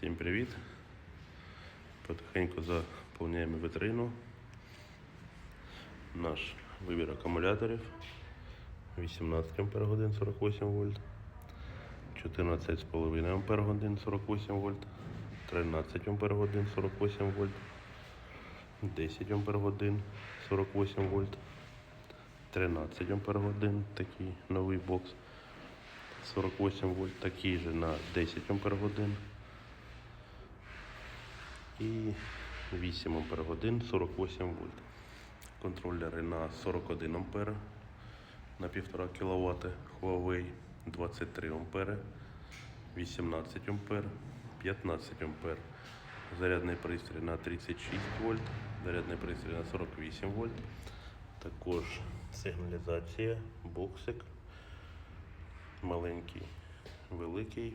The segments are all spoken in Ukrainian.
Всім привіт! Потихеньку заповняємо вітрину. Наш вибір акумуляторів. 18 Ампер 48 вольт, 14,5 Ампер 48 вольт, 13 Ампер 48 вольт, 10 Ампер 48 вольт, 13 Ампер такий новий бокс. 48 вольт, такий же на 10 Ампер і 8 ампер годин 48 вольт. Контролери на 41 ампер на 1,5 кВт Huawei 23 ампери, 18 ампер, 15 ампер. Зарядний пристрій на 36 вольт, зарядний пристрій на 48 вольт. Також сигналізація, боксик, маленький, великий.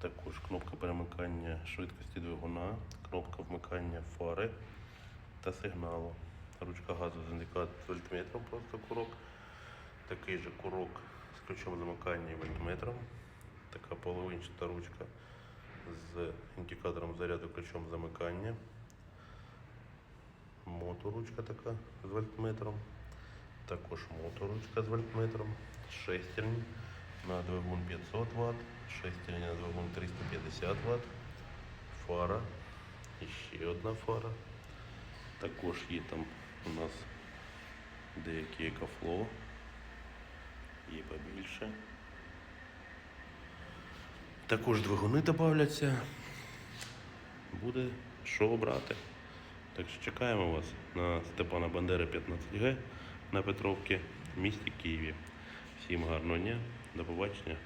Також кнопка перемикання швидкості двигуна, кнопка вмикання фари та сигналу. Ручка газу з індикатором вольтметром, просто курок. Такий же курок з ключом замикання і вольтметром. Така половинчата ручка з індикатором заряду ключом замикання. Моторучка така з вольтметром. Також моторучка з вольтметром. Шестерні на двигун 500 Вт, шестерня на двигун 350 Вт, фара, і ще одна фара. Також є там у нас деякі екофло, є побільше. Також двигуни додаються. Буде що обрати. Так що чекаємо вас на Степана Бандери 15Г на Петровці в місті Києві. Всім гарного дня, до побачення.